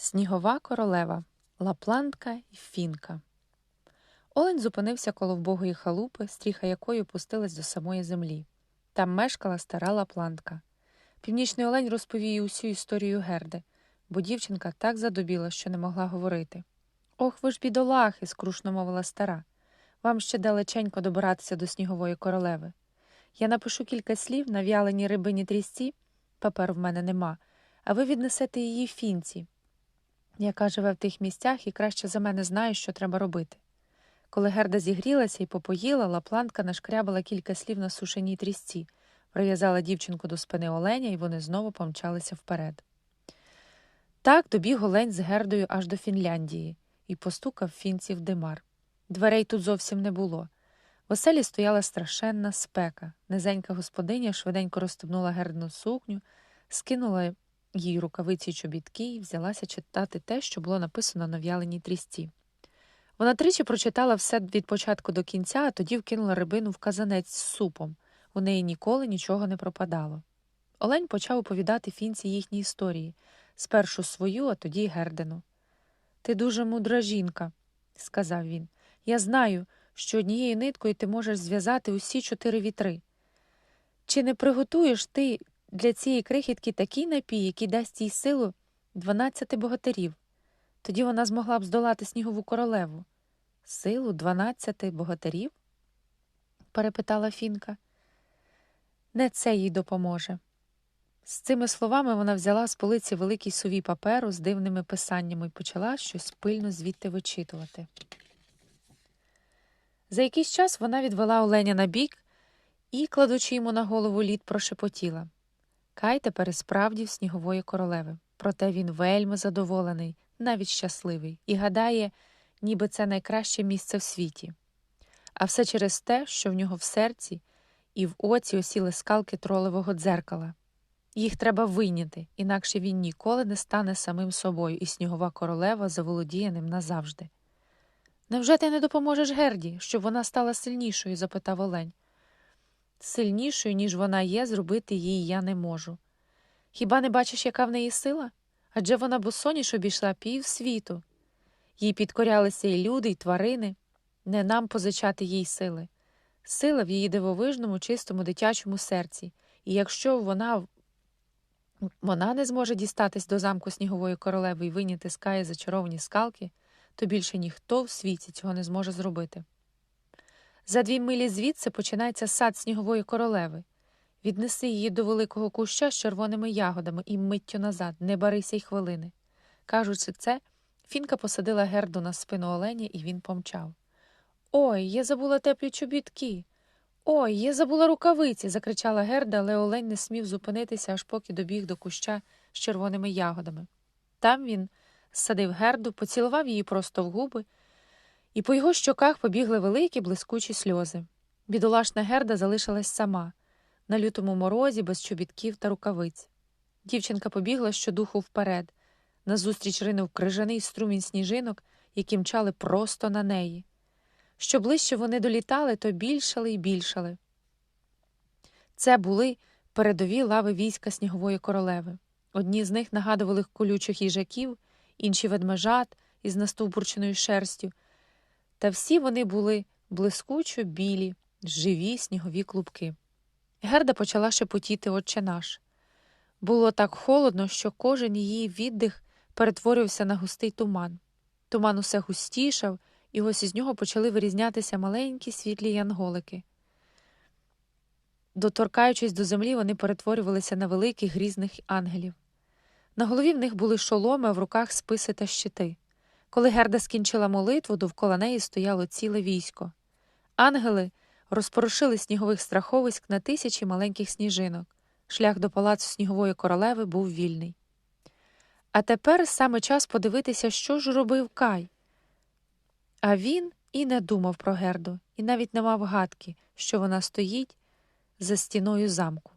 Снігова королева, лапландка і фінка. Олень зупинився коло вбогої халупи, стріха якої пустилась до самої землі. Там мешкала стара лапландка. Північний олень розповів їй усю історію Герди, бо дівчинка так задобіла, що не могла говорити. Ох, ви ж бідолахи, скрушно мовила стара. Вам ще далеченько добиратися до снігової королеви. Я напишу кілька слів на в'яленій рибині трісці, паперу в мене нема, а ви віднесете її фінці, яка живе в тих місцях і краще за мене знає, що треба робити. Коли Герда зігрілася і попоїла, лапландка нашкрябала кілька слів на сушеній трісці, прив'язала дівчинку до спини оленя, і вони знову помчалися вперед. Так добіг олень з Гердою аж до Фінляндії і постукав фінці в димар. Дверей тут зовсім не було. В оселі стояла страшенна спека. Низенька господиня швиденько розстебнула гердну сукню, скинула їй рукавиці й чобітки і взялася читати те, що було написано на в'яленій трісці. Вона тричі прочитала все від початку до кінця, а тоді вкинула рибину в казанець з супом. У неї ніколи нічого не пропадало. Олень почав оповідати фінці їхні історії спершу свою, а тоді й Гердину. Ти дуже мудра жінка, сказав він. Я знаю, що однією ниткою ти можеш зв'язати усі чотири вітри. Чи не приготуєш ти для цієї крихітки такий напій, який дасть їй силу дванадцяти богатирів? Тоді вона змогла б здолати снігову королеву. Силу дванадцяти богатирів? перепитала Фінка. Не це їй допоможе. З цими словами вона взяла з полиці великий сувій паперу з дивними писаннями і почала щось пильно звідти вичитувати. За якийсь час вона відвела оленя на бік і, кладучи йому на голову лід, прошепотіла Кай тепер і справді в снігової королеви. Проте він вельми задоволений, навіть щасливий, і гадає, ніби це найкраще місце в світі. А все через те, що в нього в серці і в оці осіли скалки тролевого дзеркала. Їх треба вийняти, інакше він ніколи не стане самим собою, і снігова королева заволодіє ним назавжди. Невже ти не допоможеш Герді, щоб вона стала сильнішою? запитав Олень. Сильнішою, ніж вона є, зробити їй я не можу. Хіба не бачиш, яка в неї сила? Адже вона босоніж обійшла пів світу. Їй підкорялися і люди, і тварини, не нам позичати їй сили. Сила в її дивовижному, чистому дитячому серці, і якщо вона вона не зможе дістатись до замку снігової королеви і виняти з Каї зачаровані скалки, то більше ніхто в світі цього не зможе зробити. За дві милі звідси починається сад снігової королеви. Віднеси її до великого куща з червоними ягодами і миттю назад, не барися й хвилини. Кажучи це, Фінка посадила герду на спину оленя, і він помчав. Ой, я забула теплі чобітки. Ой, я забула рукавиці. закричала Герда, але олень не смів зупинитися, аж поки добіг до куща з червоними ягодами. Там він садив герду, поцілував її просто в губи, і по його щоках побігли великі блискучі сльози. Бідолашна герда залишилась сама, на лютому морозі, без чобітків та рукавиць. Дівчинка побігла щодуху вперед. Назустріч ринув крижаний струмінь сніжинок, які мчали просто на неї. Що ближче вони долітали, то більшали й більшали. Це були передові лави війська снігової королеви. Одні з них нагадували колючих їжаків, інші ведмежат із настовбурченою шерстю, та всі вони були блискучо білі, живі снігові клубки. Герда почала шепотіти отче наш. Було так холодно, що кожен її віддих перетворювався на густий туман. Туман усе густішав, і ось із нього почали вирізнятися маленькі світлі янголики. Доторкаючись до землі, вони перетворювалися на великих грізних ангелів. На голові в них були шоломи, а в руках списи та щити. Коли Герда скінчила молитву, довкола неї стояло ціле військо. Ангели розпорошили снігових страховиськ на тисячі маленьких сніжинок. Шлях до палацу снігової королеви був вільний. А тепер саме час подивитися, що ж робив Кай. А він і не думав про Герду, і навіть не мав гадки, що вона стоїть за стіною замку.